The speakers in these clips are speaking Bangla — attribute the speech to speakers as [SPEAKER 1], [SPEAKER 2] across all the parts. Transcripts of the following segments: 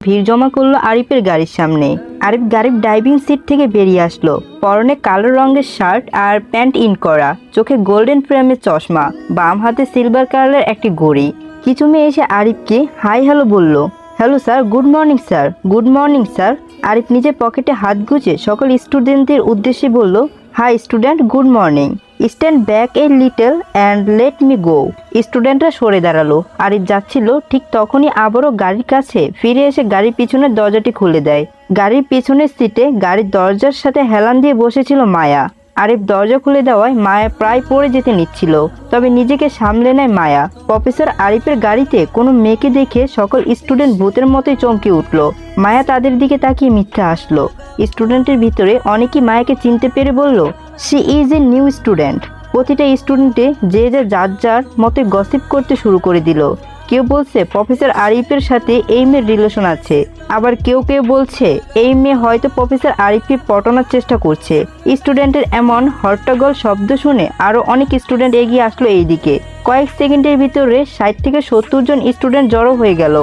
[SPEAKER 1] ভিড় জমা করল আরিফের গাড়ির সামনে। আরিফ গাড়ির ড্রাইভিং সিট থেকে বেরিয়ে আসলো। পরনে কালো রঙের শার্ট আর প্যান্ট ইন করা। চোখে গোল্ডেন ফ্রেমের চশমা। বাম হাতে সিলভার কালারের একটি ঘড়ি। কিছু মেয়ে এসে আরিফকে হাই হ্যালো বলল। Hello sir good morning sir good morning sir Arif নিজের পকেটে হাত গুজে সকল স্টুডেন্টদের উদ্দেশ্যে বলল hi student good morning stand back a little and let me go স্টুডেন্টরা সরে দাঁড়াল। আরিফ যাচ্ছিল। ঠিক তখনই আবারও গাড়ির কাছে ফিরে এসে গাড়ির পিছনের দরজাটি খুলে দেয়। গাড়ির পিছনের সিটে গাড়ির দরজার সাথে হেলান দিয়ে বসেছিল মায়া। আরিফ দরজা খুলে দেওয়ায় মায়া প্রায় পড়ে যেতে নিচ্ছিল। তবে নিজেকে সামলে নেয় মায়া। প্রফেসর আরিফের গাড়িতে কোনো মেয়েকে দেখে সকল স্টুডেন্ট ভূতের মতোই চমকে উঠল। মায়া তাদের দিকে তাকিয়ে মিথ্যা আসলো স্টুডেন্টের ভিতরে অনেকেই মায়াকে চিনতে পেরে বলল she is a new student. প্রতিটা স্টুডেন্টে যে যে যার যার মতে গসিপ করতে শুরু করে দিল। কেউ বলছে, প্রফেসর আরিফের সাথে এই মেয়ের রিলেশন আছে। আবার কেউ কেউ বলছে, এই মেয়ে হয়তো প্রফেসর আরিফকে পটানোর চেষ্টা করছে। স্টুডেন্টের এমন হট্টগোল শব্দ শুনে আরও অনেক স্টুডেন্ট এগিয়ে আসলো এইদিকে। কয়েক সেকেন্ডের ভিতরে ষাট থেকে সত্তর জন স্টুডেন্ট জড়ো হয়ে গেল।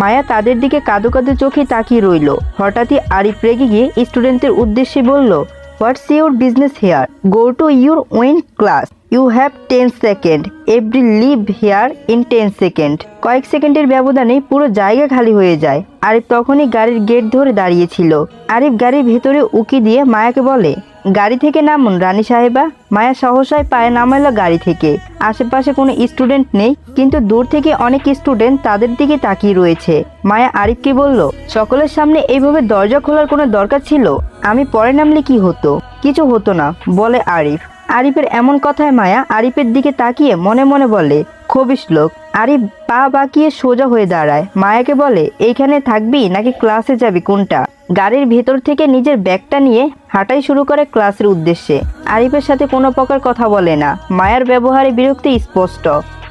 [SPEAKER 1] মায়া তাদের দিকে কাদো কাদো চোখে তাকিয়ে রইল। হঠাৎই আরিফ রেগে গিয়ে স্টুডেন্টদের উদ্দেশ্যে বলল, what's your business here? Go to your own class. You have ten second every leave here in ten second কয়েক সেকেন্ডের ব্যবধানে পুরো জায়গা খালি হয়ে যায়। আরিফ তখনই গাড়ির গেট ধরে দাঁড়িয়েছিল। আরিফ গাড়ির ভেতরে উকি দিয়ে মায়াকে বলে, গাড়ি থেকে নামুন, রানী সাহেবা। মায়া সহসায় পায়ে নামাইলো গাড়ি থেকে। আশেপাশে কোনো স্টুডেন্ট নেই, কিন্তু দূর থেকে অনেক স্টুডেন্ট তাদের দিকে তাকিয়ে রয়েছে। মায়া আরিফকে বলল, সকলের সামনে এইভাবে দরজা খোলার কোনো দরকার ছিল? আমি পরে নামলে কি হতো? কিছু হতো না, বলে আরিফ। আরিফের এমন কথায় মায়া আরিফের দিকে তাকিয়ে মনে মনে বলে খবিস লোক আরিফ পা বাঁকিয়ে সোজা হয়ে দাঁড়ায়। মায়াকে বলে, এইখানে থাকবি নাকি ক্লাসে যাবি কোনটা? গাড়ির ভেতর থেকে নিজের ব্যাগটা নিয়ে হাঁটাই শুরু করে ক্লাসের উদ্দেশ্যে। আরিফের সাথে কোনো প্রকার কথা বলে না। মায়ার ব্যবহারে বিরক্তি স্পষ্ট।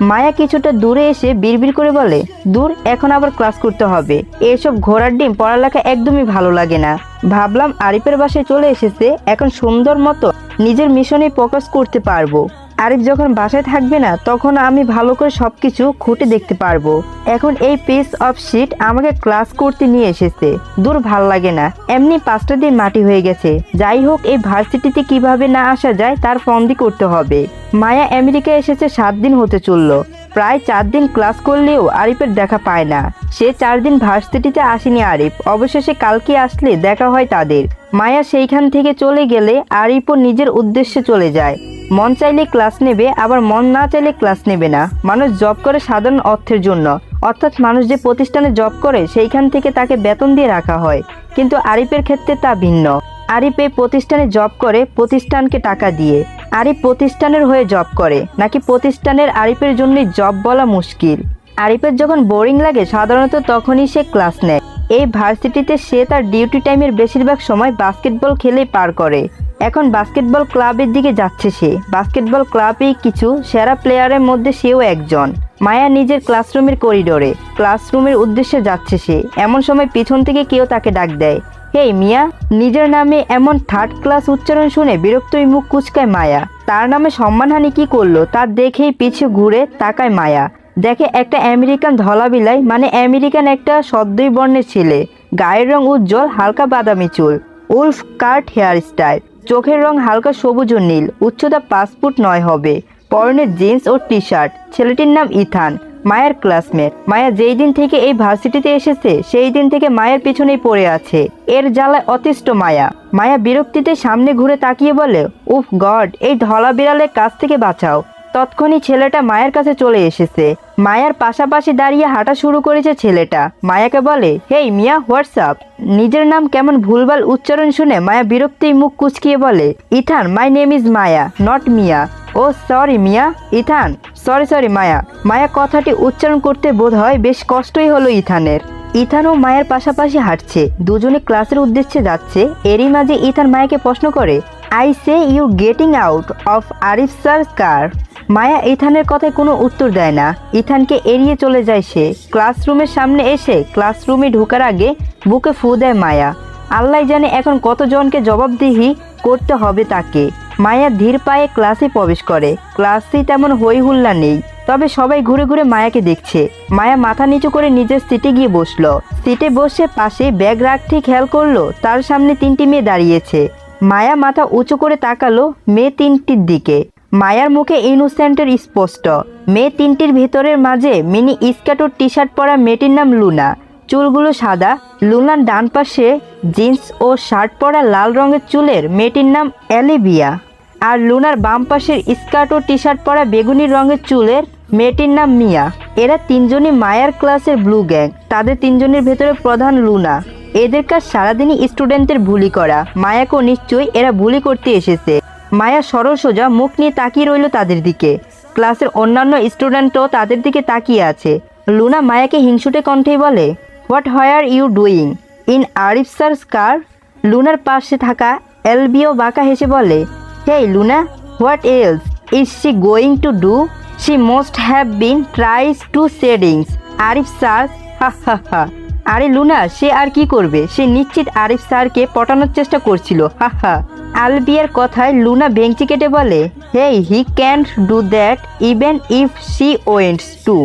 [SPEAKER 1] মায়া কিছুটা দূরে এসে বিড়বিড় করে বলে, দূর, এখন আবার ক্লাস করতে হবে। এসব ঘোড়ার ডিম পড়ালেখা একদমই ভালো লাগে না। ভাবলাম আরিফের বাসায় চলে এসেছে, এখন সুন্দর মতো নিজের মিশনে ফোকাস করতে পারব। আরিফ যখন বাসায় থাকবে না, তখন আমি ভালো করে সবকিছু খুঁটে দেখতে পারব। এখন এই পিস অফ শিট আমাকে ক্লাস করতে নিয়ে এসেছে। দূর ভালো লাগে না। এমনি পাঁচটা দিন মাটি হয়ে গেছে। যাই হোক, এই ভার্সিটিতে কীভাবে না আসা যায়, তার ফন্দি করতে হবে। মায়া আমেরিকা এসেছে, সাত দিন হতে চলল। প্রায় চার দিন ক্লাস করলেও আরিফের দেখা পায় না। সে চার দিন ভার্সিটিতে আসেনি আরিফ। অবশেষে কালকে আসলে দেখা হয় তাদের। মায়া সেইখান থেকে চলে গেলে আরিফও নিজের উদ্দেশ্যে চলে যায়। মন চাইলে ক্লাস নেবে, আবার মন না চাইলে ক্লাস নেবে না। মানুষ জব করে সাধারণ অর্থের জন্য। অর্থাৎ মানুষ যে প্রতিষ্ঠানে জব করে, সেইখান থেকে তাকে বেতন দিয়ে রাখা হয়। কিন্তু আরিফের ক্ষেত্রে তা ভিন্ন। আরিফ এই প্রতিষ্ঠানে জব করে, প্রতিষ্ঠানকে টাকা দিয়ে। আরিফ প্রতিষ্ঠানের হয়ে জব করে, নাকি প্রতিষ্ঠানের আরিফের জন্য জব বলা মুশকিল? আরিফের যখন বোরিং লাগে, সাধারণত তখনই সে ক্লাস নেয়। এই ভার্সিটিতে সে তার ডিউটি টাইমের বেশিরভাগ সময় বাস্কেটবল খেলেই পার করে। এখন বাস্কেটবল ক্লাবের দিকে যাচ্ছে সে। বাস্কেটবল ক্লাবেই কিছু সেরা প্লেয়ারের মধ্যে সেও একজন। মায়া নিজের ক্লাসরুমের করিডোরে ক্লাসরুমের উদ্দেশ্যে যাচ্ছে সে। এমন সময় পিছন থেকে কেউ তাকে ডাক দেয়। হেই, মিয়া! নিজের নামে এমন থার্ড ক্লাস উচ্চারণ শুনে বিরক্তই মুখ কুচকায় মায়া। তার নামে সম্মানহানি কি করল তার দেখেই পিছু ঘুরে তাকায় মায়া। দেখে একটা আমেরিকান ধলাবিলাই মানে আমেরিকান একটা সদ্যই বর্ণের ছেলে। গায়ের রং উজ্জ্বল, হালকা বাদামি চুল। উলফ কার্ট হেয়ার স্টাইল চোখের রং হালকা সবুজ ও নীল, উচ্চতা পাঁচ ফুট নয় হবে। পরনে জিন্স ও টি শার্ট ছেলেটির নাম ইথান, মায়ের ক্লাসমেট। মায়া যেই দিন থেকে এই ভার্সিটিতে এসেছে, সেই দিন থেকে মায়ের পিছনেই পড়ে আছে। এর জ্বালায় অতিষ্ঠ মায়া। মায়া বিরক্তিতে সামনে ঘুরে তাকিয়ে বলে, উফ গড, এই ধলা বিড়ালের কাছ থেকে বাঁচাও। তৎক্ষণই ছেলেটা মায়ের কাছে চলে এসেছে। মায়ার পাশাপাশি দাঁড়িয়ে হাঁটা শুরু করেছে ছেলেটা। মায়াকে বলে, হেই মিয়া হোয়াটসঅ্যাপ নিজের নাম কেমন ভুলভাল উচ্চারণ শুনে মায়া বিরক্তি মুখ কুচকিয়ে বলে, Ethan, my name is Maya, not Mia. Oh, sorry Mia, Ethan, sorry sorry Maya. Maya কথাটি উচ্চারণ করতে বোধ হয় বেশ কষ্টই হলো ইথানের। ইথান ও মায়ের পাশাপাশি হাঁটছে। দুজনে ক্লাসের উদ্দেশ্যে যাচ্ছে। এরই মাঝে ইথান মায়াকে প্রশ্ন করে I say you getting out of Arif sir কার মায়া ইথানের কথায় কোনো উত্তর দেয় না। ইথানকে এড়িয়ে চলে যায় সে। ক্লাসরুমের সামনে এসে ক্লাসরুমে ঢোকার আগে বুকে ফু দেয় মায়া। আল্লাহ জানে এখন কতজনকে জবাবদিহি করতে হবে তাকে। মায়া ধীর পায়ে ক্লাসে প্রবেশ করে। ক্লাসে তেমন হই হুল্লা নেই। তবে সবাই ঘুরে ঘুরে মায়াকে দেখছে। মায়া মাথা নিচু করে নিজের সিটে গিয়ে বসল। সিটে বসে পাশে ব্যাগ রাখতে খেয়াল করল, তার সামনে তিনটি মেয়ে দাঁড়িয়েছে। মায়া মাথা উঁচু করে তাকালো মেয়ে তিনটির দিকে। মায়ার মুখে ইনোসেন্টের স্পষ্ট। মেয়ে তিনটির ভেতরের মাঝে মিনি স্কার্ট ও টি শার্ট পরা মেয়েটির নাম লুনা। চুলগুলো সাদা। লুনার ডান পাশে জিন্স ও শার্ট পরা লাল রঙের চুলের মেয়েটির নাম অ্যালিবিয়া আর লুনার বাম পাশের স্কার্ট ও টি শার্ট পরা বেগুনি রঙের চুলের মেয়েটির নাম মিয়া। এরা তিনজনই মায়ার ক্লাসের ব্লু গ্যাং। তাদের তিনজনের ভেতরে প্রধান লুনা। এদের কাজ সারাদিনই স্টুডেন্টদের বুলি করা। মায়াকেও নিশ্চয়ই এরা বুলি করতে এসেছে। মায়া সরল সোজা মুখ নিয়ে তাকিয়ে রইল তাদের দিকে। ক্লাসের অন্যান্য স্টুডেন্টও তাদের দিকে তাকিয়ে আছে। লুনা মায়াকে হিংসুটে কণ্ঠেই বলে what where you doing in Arif sir কার লুনার পাশে থাকা এলবিও বাঁকা হেসে বলে hey Luna what else is she going to do she most have been tries to seducing Arif sir, ha ha ha. আরে লুনা, সে আর কি করবে? সে নিশ্চিত আরিফ স্যারকে পটানোর চেষ্টা করছিল। হা হা। আলবিয়ার কথায় লুনা ভেঙচি কেটে বলে hey he can't do that even if she wants to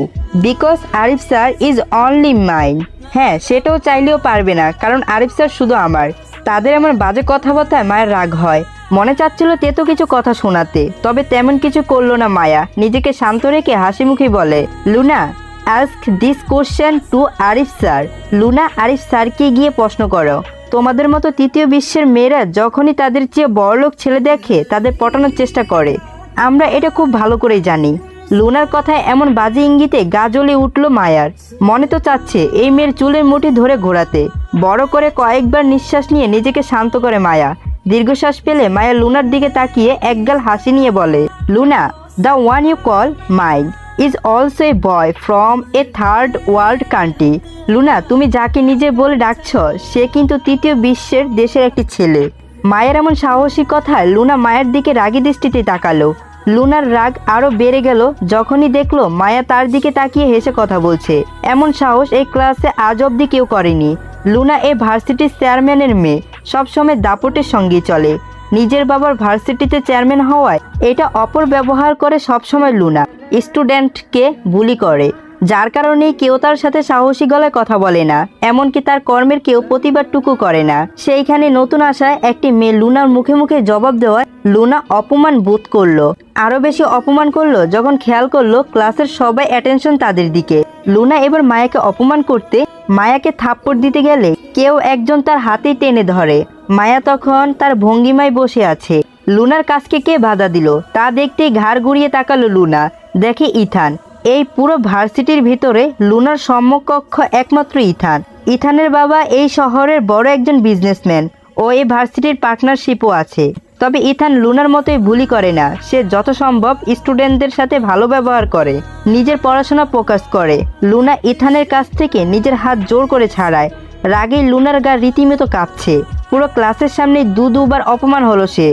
[SPEAKER 1] because Arif sir is only mine হ্যাঁ সেটাও চাইলেও পারবে না, কারণ আরিফ স্যার শুধু আমার। তাদের এমন বাজে কথাবার্তায় মায়ের রাগ হয়। মনে চাচ্ছিল তেতো কিছু কথা শোনাতে, তবে তেমন কিছু করল না মায়া। নিজেকে শান্ত রেখে হাসি মুখে বলে, Luna ask this question to Arif sir Luna Arif স্যারকে গিয়ে প্রশ্ন করো। তোমাদের মতো তৃতীয় বিশ্বের মেয়েরা যখনই তাদের চেয়ে বড়লোক ছেলে দেখে তাদের পটানোর চেষ্টা করে। আমরা এটা খুব ভালো করেই জানি। লুনার কথায় এমন বাজে ইঙ্গিতে গা জ্বলে উঠল মায়ার। মনে তো চাচ্ছে এই মেয়ের চুলের মুঠি ধরে ঘোরাতে। বড় করে কয়েকবার নিঃশ্বাস নিয়ে নিজেকে শান্ত করে মায়া। দীর্ঘশ্বাস পেলে মায়া লুনার দিকে তাকিয়ে একগাল হাসি নিয়ে বলে, Luna the one you call mind is also a boy from a third world country Luna, তুমি যাকে নিজে বলে ডাকছ, সে কিন্তু তৃতীয় বিশ্বের দেশের একটি ছেলে। মায়ের এমন সাহসী কথায় লুনা মায়ের দিকে রাগী দৃষ্টিতে তাকালো। লুনার রাগ আরও বেড়ে গেল যখনই দেখল মায়া তার দিকে তাকিয়ে হেসে কথা বলছে। এমন সাহস এই ক্লাসে আজ অব্দি কেউ করেনি। লুনা এ ভার্সিটির চেয়ারম্যানের মেয়ে, সবসময় দাপটের সঙ্গেই চলে। নিজের বাবার ভার্সিটিতে চেয়ারম্যান হওয়ায় এটা অপর ব্যবহার করে সবসময় লুনা। স্টুডেন্টকে বুলি করে। যার কারণে কেউ তার সাথে সাহসী গলায় কথা বলে না, এমনকি তার কর্মের কেউ প্রতিবাদটুকু করে না। সেইখানে নতুন আসায় একটি মেয়ে লুনার মুখে মুখে জবাব দেওয়ায় লুনা অপমান বোধ করল। আরও বেশি অপমান করল যখন খেয়াল করল ক্লাসের সবাই অ্যাটেনশন তাদের দিকে। লুনা এবার মায়াকে অপমান করতে, মায়াকে থাপ্পড় দিতে গেলে কেউ একজন তার হাতেই টেনে ধরে। মায়া তখন তার ভঙ্গিমায় বসে আছে। লুনার কাছকে কে বাধা দিল? তা দেখতেই ঘাড় ঘুরিয়ে তাকালো লুনা। দেখে ইথান। এই পুরো ভার্সিটির ভিতরে লুনার সম্মুখকক্ষ একমাত্র ইথান। ইথানের বাবা এই শহরের বড় একজন বিজনেসম্যান ও এই ভার্সিটির পার্টনারশিপও আছে। তবে ইথান লুনার মতোই ভুলই করে না। সে যত সম্ভব স্টুডেন্টদের সাথে ভালো ব্যবহার করে, নিজের পড়াশোনা প্রকাশ করে। লুনা ইথানের কাছ থেকে নিজের হাত জোর করে ছাড়ায়। রাগে লুনার গা রীতিমতো কাঁপছে। পুরো ক্লাসের সামনে দু দুবার অপমান হলো সে।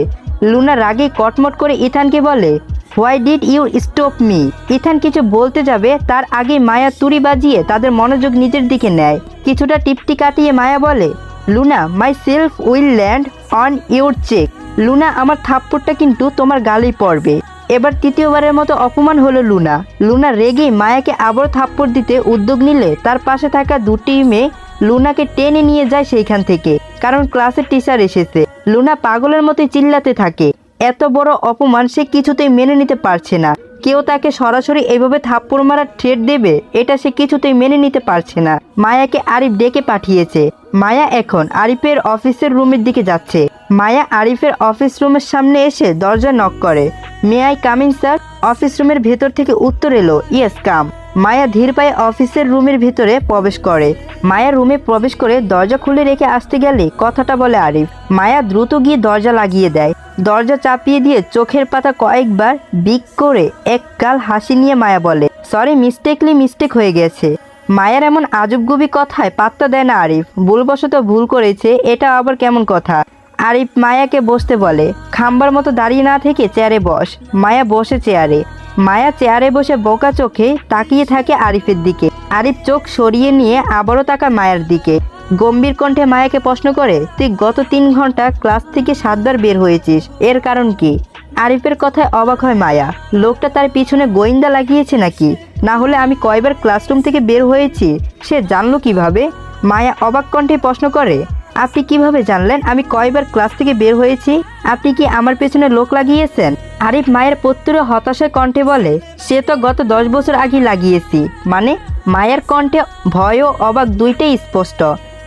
[SPEAKER 1] লুনা রাগে কটমট করে ইথানকে বলে why did you stop me Ethan কিছু বলতে যাবে, তার আগে মায়া তুড়ি বাজিয়ে তাদের মনোযোগ নিজের দিকে নেয়। কিছুটা টিপটি কাটিয়ে মায়া বলে, Luna myself will land on your cheek Luna, আমার থাপ্পড়টা কিন্তু তোমার গালেই পড়বে। এবার তৃতীয়বারের মতো অপমান হলো লুনা। লুনা রেগে মায়াকে আবার থাপ্পড় দিতে উদ্যোগ নিলে, তার পাশে থাকা দুটি মেয়ে লুনাকে টেনে নিয়ে যায় সেইখান থেকে, কারণ ক্লাসের টিচার এসেছে। লুনা পাগলের মতো চিল্লাতে থাকে। এত বড় অপমান সে কিছুতেই মেনে নিতে পারছে না। কেউ তাকে সরাসরি এইভাবে থাপ্পড় মারার থ্রেট দেবে, এটা সে কিছুতেই মেনে নিতে পারছে না। মায়াকে আরিফ ডেকে পাঠিয়েছে। মায়া এখন আরিফের অফিসের রুমের দিকে যাচ্ছে। মায়া আরিফের অফিস রুমের সামনে এসে দরজা নক করে। May I coming sir? Office রুমের ভেতর থেকে উত্তর এলো, ইয়েস, কাম। মায়া ধীর পায়ে অফিসের রুমের ভিতরে প্রবেশ করে। মায়া রুমে প্রবেশ করে দরজা খুলে রেখে আসতে গেলে কথাটা বলে আরিফ। মায়া দ্রুত গিয়ে দরজা লাগিয়ে দেয়। দরজা চাপিয়ে দিয়ে চোখের পাতা কয়েকবার বিক করে এক গাল হাসি নিয়ে মায়া বলে। সরি মিস্টেকলি মিস্টেক হয়ে গেছে। মায়ের এমন আজবগুবি কথায় পাত্তা দেয় না আরিফ। ভুলবশত ভুল করেছে, এটা আবার কেমন কথা? আরিফ মায়াকে বসতে বলে, খাম্বার মতো দাঁড়িয়ে না থেকে চেয়ারে বস। মায়া বসে চেয়ারে। মায়া চেয়ারে বসে বোকা চোখে তাকিয়ে থাকে আরিফের দিকে। আরিফ চোখ সরিয়ে নিয়ে আবারও তাকায় মায়ের দিকে। গম্ভীর কণ্ঠে মায়াকে প্রশ্ন করে, তুই গত তিন ঘণ্টা ক্লাস থেকে সাতবার বের হয়েছিস, এর কারণ কি? আরিফের কথায় অবাক হয় মায়া, লোকটা তার পিছনে গোয়েন্দা লাগিয়েছে নাকি? না হলে আমি কয়বার ক্লাসরুম থেকে বের হয়েছি, সে জানলো কীভাবে? মায়া অবাক কণ্ঠে প্রশ্ন করে, আপনি কীভাবে জানলেন আমি কয়বার ক্লাস থেকে বের হয়েছি? আপনি কি আমার পেছনে লোক লাগিয়েছেন? আরিফ মায়ের পত্তুরে হতাশার কণ্ঠে বলে, সে তো গত দশ বছর আগে লাগিয়েছি। মানে মায়ের কণ্ঠে ভয় ও অবাক দুইটাই স্পষ্ট।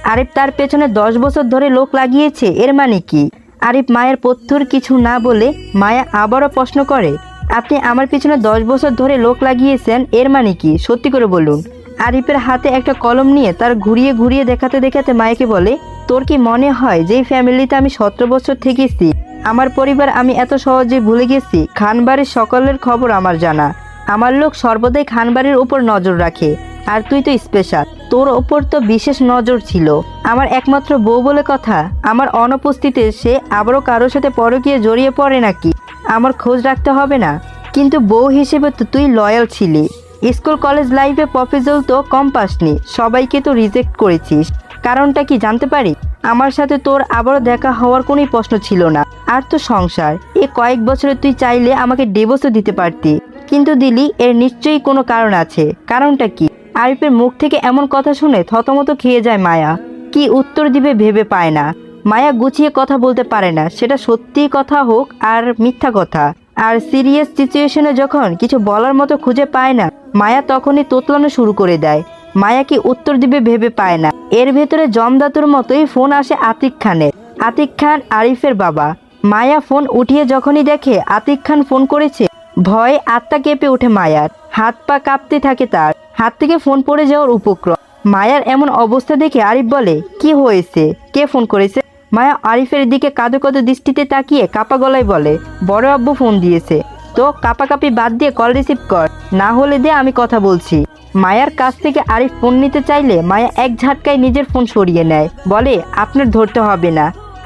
[SPEAKER 1] আরিফ তার পেছনে দশ বছর ধরে লোক লাগিয়েছে, এর মানে কি? আরিফ মায়ের পথ্যুর কিছু না বলে মায়া আবারও প্রশ্ন করে, আপনি আমার পিছনে দশ বছর ধরে লোক লাগিয়েছেন, এর মানে কি? সত্যি করে বলুন। আরিফের হাতে একটা কলম নিয়ে তার ঘুরিয়ে ঘুরিয়ে দেখাতে দেখাতে মায়াকে বলে, তোর কি মনে হয় যেই ফ্যামিলিতে আমি সতেরো বছর থেকেছি? আমার পরিবার আমি এত সহজে ভুলে গেছি? খানবাড়ির সকলের খবর আমার জানা। আমার লোক সর্বদাই খানবাড়ির উপর নজর রাখে। আর তুই তো স্পেশাল তোর ওপর তো বিশেষ নজর ছিল। আমার একমাত্র বউ বলে কথা, আমার অনুপস্থিতিতে সে আবারও কারোর সাথে পরকীয়ে জড়িয়ে পড়ে নাকি? আমার খোঁজ রাখতে হবে না। কিন্তু বউ হিসেবে তো তুই লয়াল ছিলি। স্কুল, কলেজ লাইফে প্রফেসর তো কম পাসনি। সবাইকে তো রিজেক্ট করেছিস। কারণটা কি জানতে পারি? আমার সাথে তোর আবারও দেখা হওয়ার কোনোই প্রশ্ন ছিল না। আর তো সংসার। এ কয়েক বছরে তুই চাইলে আমাকে ডিভোর্সও দিতে পারতি। কিন্তু দিলি, এর নিশ্চয়ই কোনো কারণ আছে। কারণটা কি? আরিফের মুখ থেকে এমন কথা শুনে থতমত খেয়ে যায় মায়া। কি উত্তর দিবে ভেবে পায় না। মায়া গুছিয়ে কথা বলতে পারে না। সেটা সত্যি কথা হোক আর মিথ্যা কথা। আর সিরিয়াস সিচুয়েশনে যখন কিছু বলার মতো খুঁজে পায় না, মায়া তখনই তোতলানো শুরু করে দেয়। মায়া কি উত্তর দিবে ভেবে পায় না। এর ভেতরে জমদাতুর মতোই ফোন আসে আতিক খানের। আতিক খান আরিফের বাবা। মায়া ফোন উঠিয়ে যখনই দেখে আতিক খান ফোন করেছে ভয় আত্মা কেঁপে ওঠে মায়ার। হাত পা কাঁপতে থাকে তার। হাত থেকে ফোন পড়ে যাওয়ার উপক্রম। মায়ার এমন অবস্থা দেখে আরিফ বলে, কি হয়েছে? কে ফোন করেছে? মায়া আরিফের দিকে কাঁদো কাঁদো দৃষ্টিতে তাকিয়ে কাপা গলায় বলে, বড় আব্বু ফোন দিয়েছে। তো কাপাকাপি বাদ দিয়ে কল রিসিভ কর। না হলে দে আমি কথা বলছি। মায়ার কাছ থেকে আরিফ ফোন নিতে চাইলে মায়া এক ঝাটকায় নিজের ফোন সরিয়ে নেয়। বলে, আপনার ধরতে হবে না।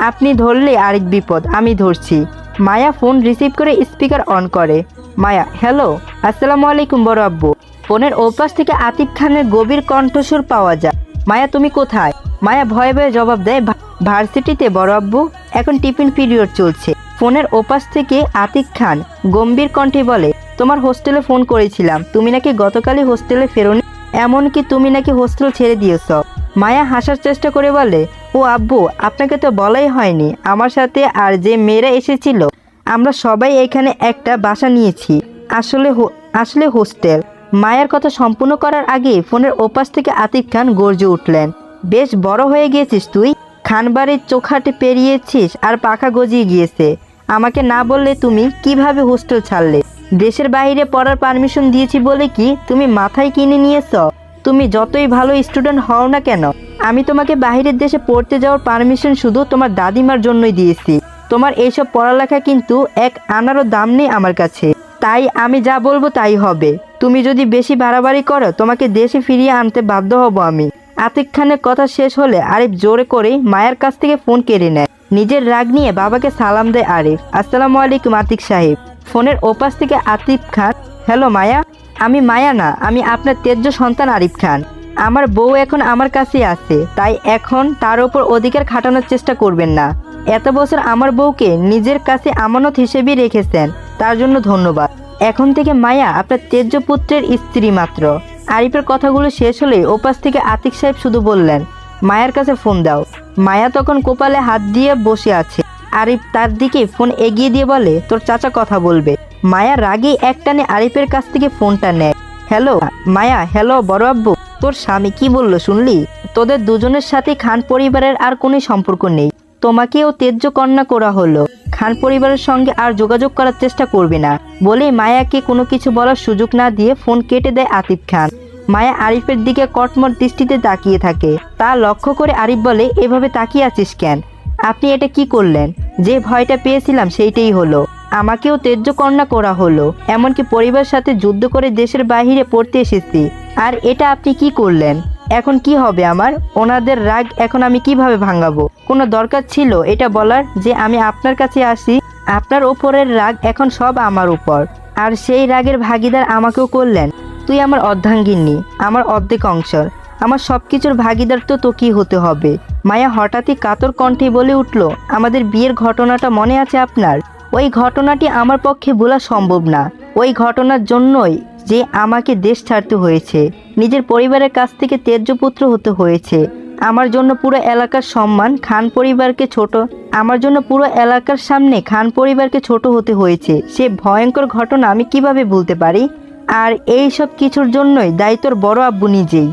[SPEAKER 1] আপনি ধরলে আরেক বিপদ। আমি ধরছি। মায়া ফোন রিসিভ করে স্পিকার অন করে। মায়া হ্যালো আসসালামু আলাইকুম বড় আব্বু। ফোনের ওপাশ থেকে আতিক খানের গভীর কণ্ঠস্বর পাওয়া যায়। মায়া, তুমি কোথায়? মায়া ভয়ে ভয়ে জবাব দেয়, "ভা- ভার্সিটিতে বড় আব্বু, এখন টিফিন পিরিয়ড চলছে। ফোনের ওপাশ থেকে আতিক খান গম্ভীর কণ্ঠে বলে, তোমার হোস্টেলে ফোন করেছিলাম, তুমি নাকি গতকালই হোস্টেলে ফেরোনি? এমনকি তুমি নাকি হোস্টেল ছেড়ে দিয়েছ। মায়া হাসার চেষ্টা করে বলে, ও আব্বু, আপনাকে তো বলাই হয়নি, আমার সাথে আর যে মেয়েরা এসেছিল আমরা সবাই এখানে একটা বাসা নিয়েছি, আসলে আসলে হোস্টেল। মায়ের কথা সম্পূর্ণ করার আগে ফোনের ওপাশ থেকে আতিক খান গর্জে উঠলেন, বেশ বড় হয়ে গিয়েছিস তুই, খানবাড়ির চোখাটে পেরিয়েছিস আর পাখা গজিয়ে গিয়েছে। আমাকে না বললে তুমি কীভাবে হোস্টেল ছাড়লে? দেশের বাইরে পড়ার পারমিশন দিয়েছি বলে কি তুমি মাথায় কিনে নিয়েছ? তুমি যতই ভালো স্টুডেন্ট হও না কেন, আমি তোমাকে বাইরের দেশে পড়তে যাওয়ার পারমিশন শুধু তোমার দাদিমার জন্যই দিয়েছি। তোমার এইসব পড়ালেখা কিন্তু এক আনারও দাম নেই আমার কাছে। তাই আমি যা বলব তাই হবে। তুমি যদি বেশি বাড়াবাড়ি করো, তোমাকে দেশে ফিরিয়ে আনতে বাধ্য হব আমি। আতিক খানের কথা শেষ হলে আরিফ জোরে করে মায়ের কাছ থেকে ফোন কেড়ে নেয়। নিজের রাগ নিয়ে বাবাকে সালাম দেয় আরিফ। আসসালামু আলাইকুম, আতিক সাহেব। ফোনের ওপাশ থেকে আতিফ খান, হ্যালো মায়া, আমি মায়া না, আমি আপনার তেজ্য সন্তান আরিফ খান। আমার বউ এখন আমার কাছেই আছে, তাই এখন তার ওপর অধিকার খাটানোর চেষ্টা করবেন না। এত বছর আমার বউকে নিজের কাছে আমানত হিসেবেই রেখেছেন, তার জন্য ধন্যবাদ। এখন থেকে মায়া আপনার তেজ্য পুত্রের স্ত্রী মাত্র। আরিফের কথাগুলো শেষ হলে ওপাশ থেকে আতিক সাহেব শুধু বললেন, মায়ের কাছে ফোন দাও। মায়া তখন কোপালে হাত দিয়ে বসে আছে। আরিফ তার দিকে ফোন এগিয়ে দিয়ে বলে, তোর চাচা কথা বলবে। মায়া রাগে একটানে আরিফের কাছ থেকে ফোনটা নেয়। হ্যালো, মায়া, হ্যালো, বড় আব্বু। তোর স্বামী কি বলল শুনলি? তোদের দুজনের সাথে খান পরিবারের আর কোনো সম্পর্ক নেই। তোমাকেও তেজ্য কন্যা করা হলো। খান পরিবারের সঙ্গে আর যোগাযোগ করার চেষ্টা করবে না। বলে মায়াকে কোনো কিছু বলার সুযোগ না দিয়ে ফোন কেটে দেয় আতিফ খান। মায়া আরিফের দিকে কটমট দৃষ্টিতে তাকিয়ে থাকে। তা লক্ষ্য করে আরিফ বলে, এভাবে তাকিয়ে আছিস কেন? আপনি এটা কি করলেন? যে ভয়টা পেয়েছিলাম সেইটাই হলো। আমাকেও তেজ্য কন্যা করা হলো। এমনকি পরিবারের সাথে যুদ্ধ করে দেশের বাইরে পড়তে এসেছি। আর এটা আপনি কি করলেন? এখন কি হবে আমার? ওনাদের রাগ এখন আমি কীভাবে ভাঙাবো? কোনো দরকার ছিল এটা বলার যে আমি আপনার কাছে আসি, আপনার ওপরের রাগ এখন সব আমার উপর। আর সেই রাগের ভাগিদার আমাকেও করলেন। তুই আমার অর্ধাঙ্গিনী, আমার অর্ধেক অংশর। আমার সব কিছুর ভাগিদার তো তোকেই হতে হবে। মায়া হঠাৎই কাতর কণ্ঠে বলে উঠল, আমাদের বিয়ের ঘটনাটা মনে আছে আপনার? ওই ঘটনাটি আমার পক্ষে ভোলা সম্ভব না। ওই ঘটনার জন্যই যে আমাকে দেশ ছাড়তে হয়েছে। নিজের পরিবারের কাছ থেকে তেজ্যপুত্র হতে হয়েছে। আমার জন্য পুরো এলাকার সম্মান খান পরিবারকে ছোট, আমার জন্য পুরো এলাকার সামনে খান পরিবারকে ছোট হতে হয়েছে। সে ভয়ঙ্কর ঘটনা আমি কীভাবে ভুলতে পারি? আর এই সব কিছুর জন্যই দায়িত্বর বড় আব্বু নিজেই।